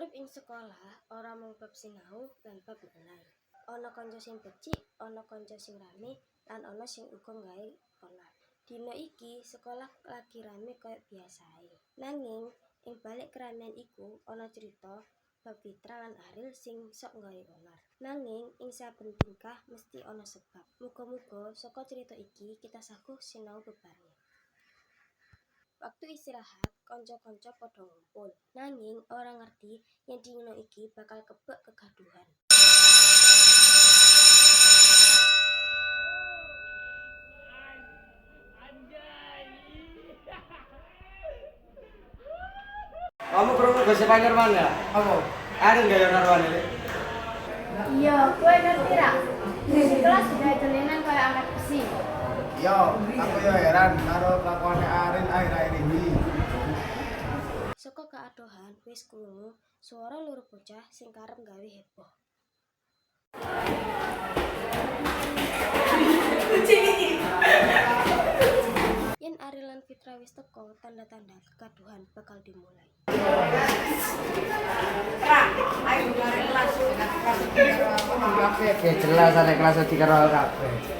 Urip ing sekolah ora mung bab sinau lan bab nilai. Ana kanca sing becik, ana kanca sing rame, lan ana sing uga gawe onar. Dina iki sekolah lagi rame kaya biasae. Nanging ing balik keramaian iku ana cerita bab Fitra lan Aril sing sok gawe onar. Nanging ing saben tingkah mesti ana sebab. Muga-muga saka cerita iki kita saguh sinau bebarengan. Waktu istirahat, kanca-kanca padha ngumpul. Nanging ora ngerti yen dina iki bakal kebek kegaduhan. Kamu kerungu gosip Narwan ya? Apa? Ada nggak ya Narwan ini? Iya, gue ngerti ra. Di kelas udah jalanan kayak anak besi. Yo, aku yo heran karo kelakuane Arin akhir-akhir ini. Saka keadohan wis krungu swara loro bocah sing karep gawe heboh. Yen Aril lan Fitra wis teko, tanda-tanda kegaduhan bakal dimulai. Ya jelas ada kelas di karo kabeh.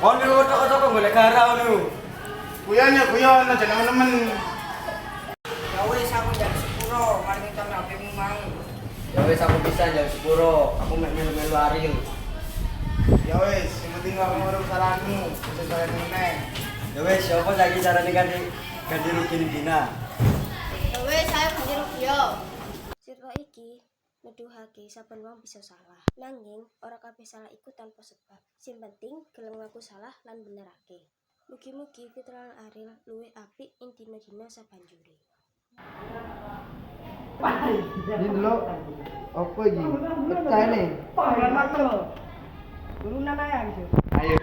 ngene tok pecah. Oh, otak-otak kok golek garau nih. Guyon ya guyon aja teman-teman. Ya wes aku jadi sepuro, mari kita ngapain mau. Ya wis aku bisa jam 10. Aku mek melu-melu Aril. Ya wes, yang penting kamu ngurus salahmu, bisa saya meneng. Ya wis, siapa lagi carane ganti ganti rugi dina? Ya wes, saya ganti rugi yo. Cerita iki nuduhake saben wong bisa salah. Nanging ora kabeh salah iku tanpa sebab. Sing penting gelem ngaku salah lan benerake. Mugi-mugi Fitra lan Aril luwih apik ing dina-dina sabanjure. Ini dulu apa iki? Pecah nih. Turunan gitu. Ayo.